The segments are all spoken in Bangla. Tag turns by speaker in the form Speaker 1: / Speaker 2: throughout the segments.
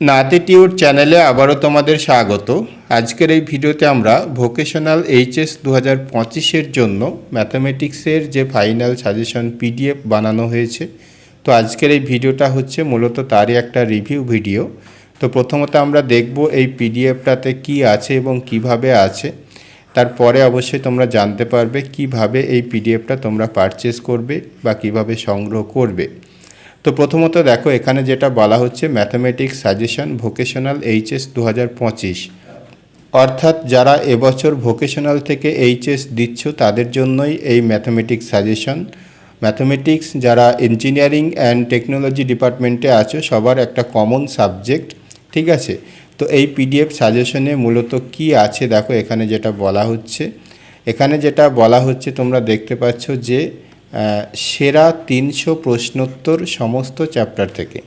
Speaker 1: নাতে টিউর চ্যানেলে আবারও তোমাদের স্বাগত। আজকের এই ভিডিওতে আমরা ভোকেশনাল এইচএস দু হাজার পঁচিশের জন্য ম্যাথামেটিক্সের যে ফাইনাল সাজেশন পিডিএফ বানানো হয়েছে। তো আজকের এই ভিডিওটা হচ্ছে মূলত তারই একটা রিভিউ ভিডিও। তো প্রথমত আমরা দেখব এই পিডিএফটাতে কি আছে এবং কীভাবে আছে। তারপরে অবশ্যই তোমরা জানতে পারবে কীভাবে এই পিডিএফটা তোমরা পারচেস করবে বা কীভাবে সংগ্রহ করবে। তো প্রথমত দেখো, এখানে যেটা বলা হচ্ছে ম্যাথামেটিক্স সাজেশন ভোকেশনাল এইচএস দু হাজার পঁচিশ। অর্থাৎ যারা এবছর ভোকেশনাল থেকে এইচএস দিচ্ছ, তাদের জন্যই এই ম্যাথামেটিক্স সাজেশন ম্যাথামেটিক্স যারা ইঞ্জিনিয়ারিং অ্যান্ড টেকনোলজি ডিপার্টমেন্টে আছো, সবার একটা কমন সাবজেক্ট ঠিক আছে? তো এই পিডিএফ সাজেশনে মূলত কি আছে দেখো, এখানে যেটা বলা হচ্ছে। এখানে যেটা বলা হচ্ছে, তোমরা দেখতে পাচ্ছ যে সেরা তিনশো প্রশ্নোত্তর সমস্ত চ্যাপ্টার থেকে।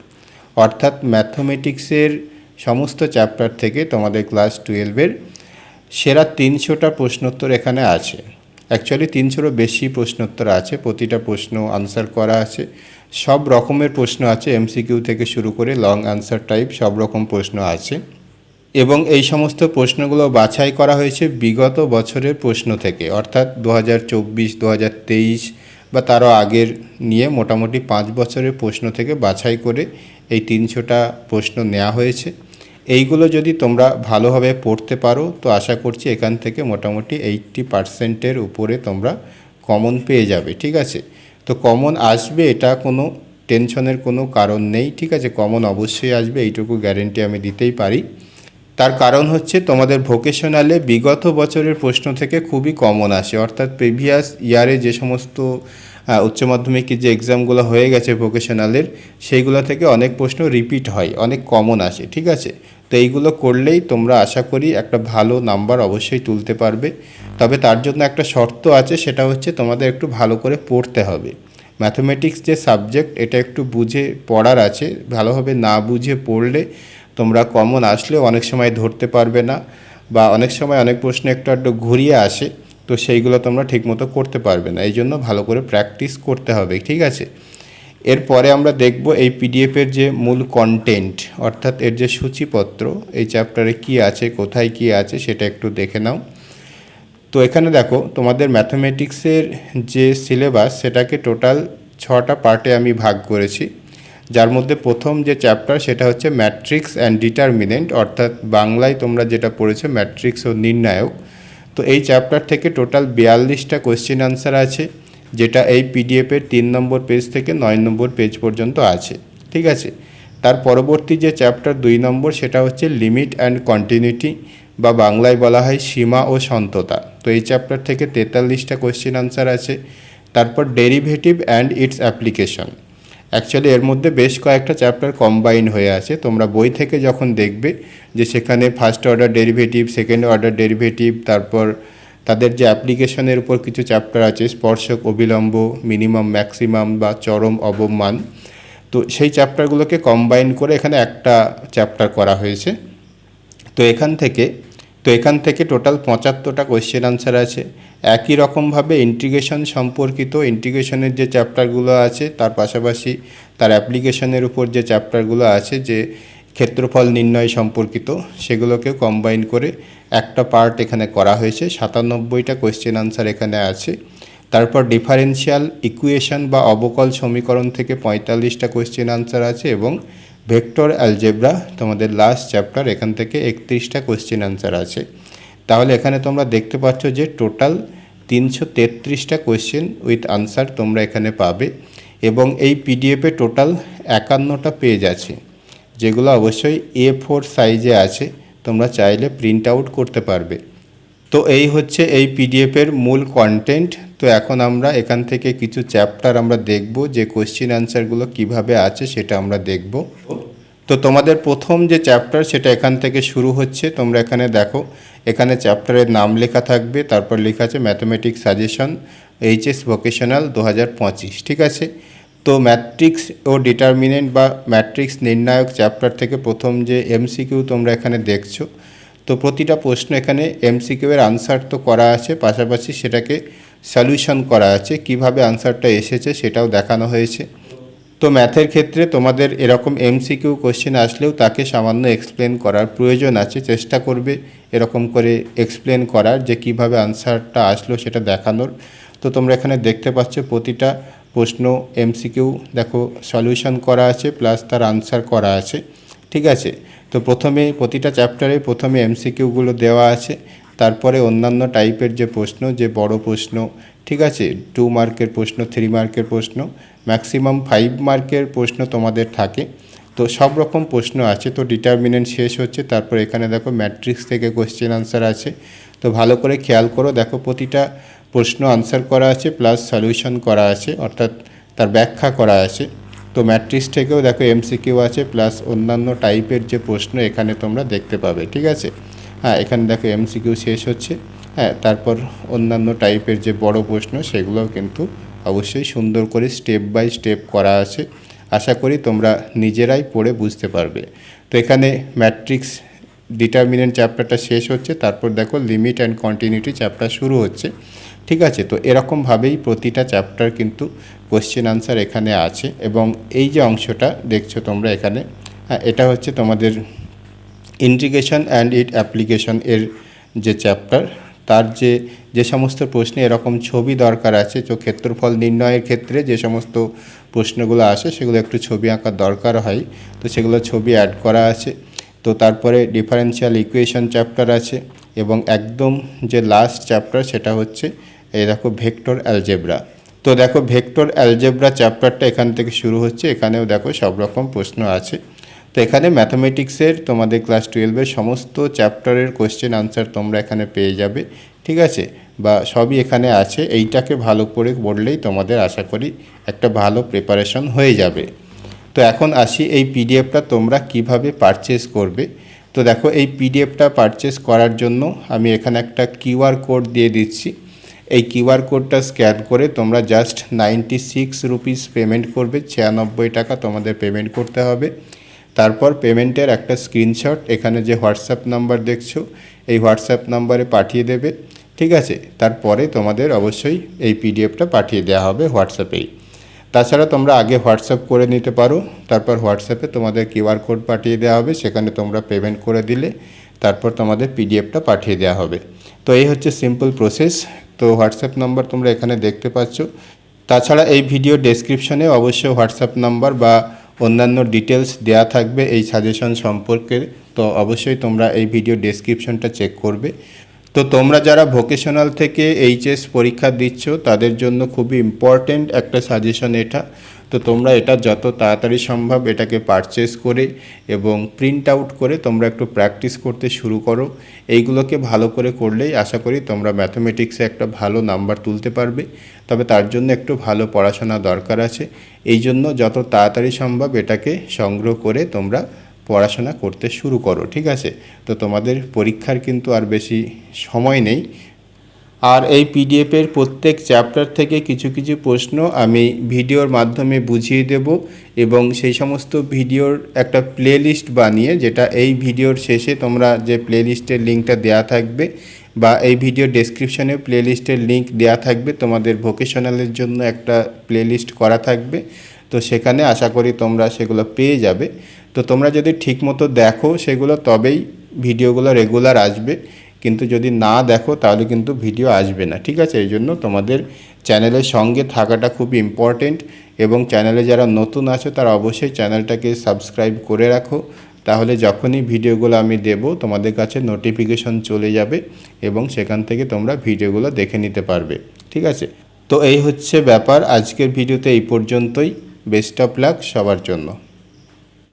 Speaker 1: অর্থাৎ ম্যাথমেটিক্সের সমস্ত চ্যাপ্টার থেকে তোমাদের ক্লাস টুয়েলভের সেরা তিনশোটা প্রশ্নোত্তর এখানে আছে। অ্যাকচুয়ালি তিনশোরও বেশি প্রশ্নোত্তর আছে, প্রতিটা প্রশ্ন আনসার করা আছে। সব রকমের প্রশ্ন আছে এমসিকিউ থেকে শুরু করে লং আনসার টাইপ সব রকম প্রশ্ন আছে। এবং এই সমস্ত প্রশ্নগুলো বাছাই করা হয়েছে বিগত বছরের প্রশ্ন থেকে, অর্থাৎ দু হাজার চব্বিশ, দু হাজার তেইশ বা তারও আগের নিয়ে মোটামুটি পাঁচ বছরের প্রশ্ন থেকে বাছাই করে এই তিনশোটা প্রশ্ন নেওয়া হয়েছে। এইগুলো যদি তোমরা ভালোভাবে পড়তে পারো, তো আশা করছি এখান থেকে মোটামুটি এইট্টি পার্সেন্টের উপরে তোমরা কমন পেয়ে যাবে, ঠিক আছে? তো কমন আসবে, এটা কোনো টেনশনের কোনো কারণ নেই, ঠিক আছে? কমন অবশ্যই আসবে, এইটুকু গ্যারেন্টি আমি দিতেই পারি। তার কারণ হচ্ছে তোমাদের ভোকেশনালে বিগত বছরের প্রশ্ন থেকে খুবই কমন আসে। অর্থাৎ প্রিভিয়াস ইয়ারে যে সমস্ত উচ্চ মাধ্যমিকের যে এক্সামগুলো হয়ে গেছে ভোকেশনালের সেইগুলো থেকে অনেক প্রশ্ন রিপিট হয়, অনেক কমন আসে, ঠিক আছে? তো এইগুলো করলেই তোমরা আশা করি একটা ভালো নাম্বার অবশ্যই তুলতে পারবে। তবে তার জন্য একটা শর্ত আছে, সেটা হচ্ছে তোমাদের একটু ভালো করে পড়তে হবে। ম্যাথমেটিক্স যে সাবজেক্ট এটা একটু বুঝে পড়ার আছে। ভালোভাবে না বুঝে পড়লে তোমরা কমন আসলে অনেক সময় ধরতে পারবে না বা অনেক সময় অনেক প্রশ্ন একটু একটু ঘুরিয়ে আসে, তো সেইগুলো তোমরা ঠিকমতো করতে পারবে না। এই জন্য ভালো করে প্র্যাকটিস করতে হবে, ঠিক আছে? এরপরে আমরা দেখব এই পিডিএফের যে মূল কন্টেন্ট অর্থাৎ এর যে সূচিপত্র, এই চ্যাপ্টারে কি আছে, কোথায় কি আছে, সেটা একটু দেখে নাও। তো এখানে দেখো, তোমাদের ম্যাথমেটিক্সের যে সিলেবাস সেটাকে টোটাল ছটা পার্টে আমি ভাগ করেছি। যার মধ্যে প্রথম যে চ্যাপ্টার সেটা হচ্ছে ম্যাট্রিক্স অ্যান্ড ডিটারমিনেন্ট অর্থাৎ বাংলায় তোমরা যেটা পড়েছো ম্যাট্রিক্স ও নির্ণায়ক। তো এই চ্যাপ্টার থেকে টোটাল বিয়াল্লিশটা কোয়েশ্চেন আনসার আছে, যেটা এই পিডিএফের তিন নম্বর পেজ থেকে নয় নম্বর পেজ পর্যন্ত আছে। ঠিক আছে? তার পরবর্তী যে চ্যাপ্টার দুই নম্বর, সেটা হচ্ছে লিমিট অ্যান্ড কন্টিনিউটি বা বাংলায় বলা হয় সীমা ও সন্ততা। তো এই চ্যাপ্টার থেকে তেতাল্লিশটা কোয়েশ্চেন আনসার আছে। তারপর derivative and its application actually এর মধ্যে বেশ কয়েকটা চ্যাপ্টার কম্বাইন হয়ে আছে। তোমরা বই থেকে যখন দেখবে যে সেখানে first order derivative second order derivative তারপর তাদের যে অ্যাপ্লিকেশনের উপর কিছু চ্যাপ্টার আছে, স্পর্শক, অবিলম্ব মিনিমাম ম্যাক্সিমাম বা চরম, অবমান। তো সেই চ্যাপ্টারগুলোকে কম্বাইন করে এখানে একটা চ্যাপ্টার করা হয়েছে। তো এখান থেকে তো এখান থেকে টোটাল পঁচাত্তরটা কোয়েশ্চেন আনসার আছে। একই রকমভাবে ইন্টিগ্রেশন সম্পর্কিত ইন্টিগ্রেশনের যে চ্যাপ্টারগুলো আছে, তার পাশাপাশি তার অ্যাপ্লিকেশনের উপর যে চ্যাপ্টারগুলো আছে, যে ক্ষেত্রফল নির্ণয় সম্পর্কিত সেগুলোকে কম্বাইন করে একটা পার্ট এখানে করা হয়েছে। সাতানব্বইটা কোয়েশ্চেন আনসার এখানে আছে। তারপর ডিফারেন্সিয়াল ইকুয়েশন বা অবকল সমীকরণ থেকে পঁয়তাল্লিশটা কোয়েশ্চেন আনসার আছে এবং ভেক্টর অ্যালজেব্রা তোমাদের লাস্ট চ্যাপ্টার এখান থেকে একত্রিশটা কোয়েশ্চেন আনসার আছে। তাহলে এখানে তোমরা দেখতে পাচ্ছ যে টোটাল তিনশো তেত্রিশটা কোয়েশ্চেন উইথ আনসার তোমরা এখানে পাবে এবং এই পিডিএফে টোটাল একান্নটা পেজ আছে, যেগুলো অবশ্যই এ ফোর সাইজে আছে, তোমরা চাইলে প্রিন্ট আউট করতে পারবে। তো এই হচ্ছে এই পিডিএফের মূল কন্টেন্ট তো এখন আমরা এখান থেকে কিছু চ্যাপ্টার আমরা দেখব যে কোশ্চিন আনসারগুলো কীভাবে আছে সেটা আমরা দেখব। তো তোমাদের প্রথম যে চ্যাপ্টার সেটা এখান থেকে শুরু হচ্ছে। তোমরা এখানে দেখো, এখানে চ্যাপ্টারের নাম লেখা থাকবে, তারপর লেখা আছে ম্যাথমেটিক্স সাজেশন এইচএস ভোকেশনাল দু হাজার পঁচিশ, ঠিক আছে? তো ম্যাট্রিক্স ও ডিটারমিনেন্ট বা ম্যাট্রিক্স নির্ণায়ক চ্যাপ্টার থেকে প্রথম যে এমসিকিউ তোমরা এখানে দেখছ তো প্রতিটা প্রশ্ন এখানে এমসিকিউ এর আনসার তো করা আছে, পাশাপাশি সেটাকে সলিউশন করা আছে, কীভাবে আনসারটা এসেছে সেটাও দেখানো হয়েছে। তো ম্যাথের ক্ষেত্রে তোমাদের এরকম এমসিকিউ কোশ্চেন আসলেও তাকে সামান্য এক্সপ্লেন করার প্রয়োজন আছে, চেষ্টা করবে এরকম করে এক্সপ্লেন করার যে কীভাবে আনসারটা আসলো সেটা দেখানোর। তো তোমরা এখানে দেখতে পাচ্ছ প্রতিটা প্রশ্ন এমসিকিউ দেখো সলিউশন করা আছে প্লাস তার আনসার করা আছে। ঠিক আছে? তো প্রথমে প্রতিটা চ্যাপ্টারে প্রথমে এমসিকিউগুলো দেওয়া আছে, তারপরে অন্যান্য টাইপের যে প্রশ্ন, যে বড় প্রশ্ন, ঠিক আছে? টু মার্কের প্রশ্ন থ্রি মার্কের প্রশ্ন ম্যাক্সিমাম ফাইভ মার্কের প্রশ্ন তোমাদের থাকে। তো সব রকম প্রশ্ন আছে, তো ডিটারমিনেন্ট শেষ হচ্ছে, তারপর এখানে দেখো ম্যাট্রিক্স থেকে কোশ্চেন আনসার আছে। তো ভালো করে খেয়াল করো, দেখো প্রতিটা প্রশ্ন আনসার করা আছে প্লাস সলিউশন করা আছে, অর্থাৎ তার ব্যাখ্যা করা আছে। তো ম্যাট্রিক্স থেকেও দেখো এমসিকিউ আছে প্লাস অন্যান্য টাইপের যে প্রশ্ন এখানে তোমরা দেখতে পাবে, ঠিক আছে? হ্যাঁ এখানে দেখো এমসিকিউ শেষ হচ্ছে হ্যাঁ তারপর অন্যান্য টাইপের যে বড় প্রশ্ন সেগুলোও কিন্তু অবশ্যই সুন্দর করে স্টেপ বাই স্টেপ করা আছে, আশা করি তোমরা নিজেরাই পড়ে বুঝতে পারবে। তো এখানে ম্যাট্রিক্স ডিটারমিনেন্ট চ্যাপ্টারটা শেষ হচ্ছে, তারপর দেখো লিমিট অ্যান্ড কন্টিনিউটি চ্যাপ্টার শুরু হচ্ছে। ঠিক আছে? তো এরকমভাবেই প্রতিটা চ্যাপ্টার কিন্তু কোশ্চেন আনসার এখানে আছে এবং এই যে অংশটা দেখছ তোমরা এখানে হ্যাঁ এটা হচ্ছে তোমাদের ইন্টিগ্রেশন অ্যান্ড ইট অ্যাপ্লিকেশন এর যে চ্যাপ্টার তার যে যে সমস্ত প্রশ্নে এরকম ছবি দরকার আছে, তো ক্ষেত্রফল নির্ণয়ের ক্ষেত্রে যে সমস্ত প্রশ্নগুলো আসে, সেগুলো একটু ছবি আঁকার দরকার হয়, তো সেগুলো ছবি অ্যাড করা আছে। তো তারপরে ডিফারেন্সিয়াল ইকুয়েশন চ্যাপ্টার আছে এবং একদম যে লাস্ট চ্যাপ্টার সেটা হচ্ছে এই দেখো ভেক্টর অ্যালজেব্রা। তো দেখো ভেক্টর অ্যালজেব্রা চ্যাপ্টারটা এখান থেকে শুরু হচ্ছে, এখানেও দেখো সব রকম প্রশ্ন আছে। তো এখানে ম্যাথামেটিক্সের তোমাদের ক্লাস টুয়েলভের সমস্ত চ্যাপ্টারের কোয়েশ্চেন আনসার তোমরা এখানে পেয়ে যাবে, ঠিক আছে? বা সবই এখানে আছে, এইটাকে ভালো করে পড়লেই তোমাদের আশা করি একটা ভালো প্রিপারেশন হয়ে যাবে। তো এখন আসি এই পিডিএফটা তোমরা কীভাবে পারচেস করবে। তো দেখো এই পিডিএফটা পারচেস করার জন্য আমি এখানে একটা কিউআর কোড দিয়ে দিচ্ছি। এই কিউআর কোডটা স্ক্যান করে তোমরা just ninety six rupees payment করবে, ছিয়ানব্বই টাকা তোমাদের পেমেন্ট করতে হবে। তারপর পেমেন্টের একটা স্ক্রিনশট, এখানে যে হোয়াটসঅ্যাপ নাম্বার দেখছ, এই হোয়াটসঅ্যাপ নাম্বারে পাঠিয়ে দেবে, ঠিক আছে? তারপরে তোমাদের অবশ্যই এই পিডিএফটা পাঠিয়ে দেওয়া হবে হোয়াটসঅ্যাপেই। তাছাড়া তোমরা আগে হোয়াটসঅ্যাপ করে নিতে পারো, তারপর হোয়াটসঅ্যাপে তোমাদের কিউআর কোড পাঠিয়ে দেওয়া হবে, সেখানে তোমরা পেমেন্ট করে দিলে, তারপর তোমাদের পিডিএফটা পাঠিয়ে দেওয়া হবে। তো এই হচ্ছে সিম্পল প্রসেস তো হোয়াটসঅ্যাপ নাম্বার তোমরা এখানে দেখতে পাচ্ছ। তাছাড়া এই ভিডিও ডেসক্রিপশনে অবশ্যই হোয়াটসঅ্যাপ নাম্বার বা অন্যান্য ডিটেলস দেয়া থাকবে এই সাজেশন সম্পর্কে। তো অবশ্যই তোমরা এই ভিডিও ডেসক্রিপশনটা চেক করবে। তো তোমরা যারা ভোকেশনাল থেকে এইচএস পরীক্ষা দিচ্ছ, তাদের জন্য খুবই ইম্পর্ট্যান্ট একটা সাজেশন এটা। তো তোমরা এটা যত তাড়াতাড়ি সম্ভব এটাকে পারচেস করে এবং প্রিন্ট আউট করে তোমরা একটু প্র্যাকটিস করতে শুরু করো। এইগুলোকে ভালো করে করলেই আশা করি তোমরা ম্যাথমেটিক্সে একটা ভালো নাম্বার তুলতে পারবে। তবে তার জন্য একটু ভালো পড়াশোনা দরকার আছে। এই জন্য যত তাড়াতাড়ি সম্ভব এটাকে সংগ্রহ করে তোমরা পড়াশোনা করতে শুরু করো, ঠিক আছে? তো তোমাদের পরীক্ষার কিন্তু আর বেশি সময় নেই। আর এই পিডিএফের প্রত্যেক চ্যাপ্টার থেকে কিছু কিছু প্রশ্ন আমি ভিডিওর মাধ্যমে বুঝিয়ে দেব এবং সেই সমস্ত ভিডিওর একটা প্লেলিস্ট বানিয়ে যেটা এই ভিডিওর শেষে তোমরা যে প্লেলিস্টের লিঙ্কটা দেওয়া থাকবে বা এই ভিডিও ডেসক্রিপশনে প্লেলিস্টের লিঙ্ক দেওয়া থাকবে, তোমাদের ভোকেশনালের জন্য একটা প্লেলিস্ট করা থাকবে। তো সেখানে আশা করি তোমরা সেগুলো পেয়ে যাবে। তো তোমরা যদি ঠিকমতো দেখো সেগুলো, তবেই ভিডিওগুলো রেগুলার আসবে। কিন্তু যদি না দেখো, তাহলে কিন্তু ভিডিও আসবে না। ঠিক আছে? এই জন্য তোমাদের চ্যানেলের সঙ্গে থাকাটা খুব ইম্পর্টেন্ট এবং চ্যানেলে যারা নতুন আছো, তারা অবশ্যই চ্যানেলটাকে সাবস্ক্রাইব করে রাখো। তাহলে যখনই ভিডিওগুলো আমি দেব, তোমাদের কাছে নোটিফিকেশন চলে যাবে এবং সেখান থেকে তোমরা ভিডিওগুলো দেখে নিতে পারবে। ঠিক আছে? তো এই হচ্ছে ব্যাপার। আজকের ভিডিওতে এই পর্যন্তই। বেস্ট অফ লাক সবার জন্য।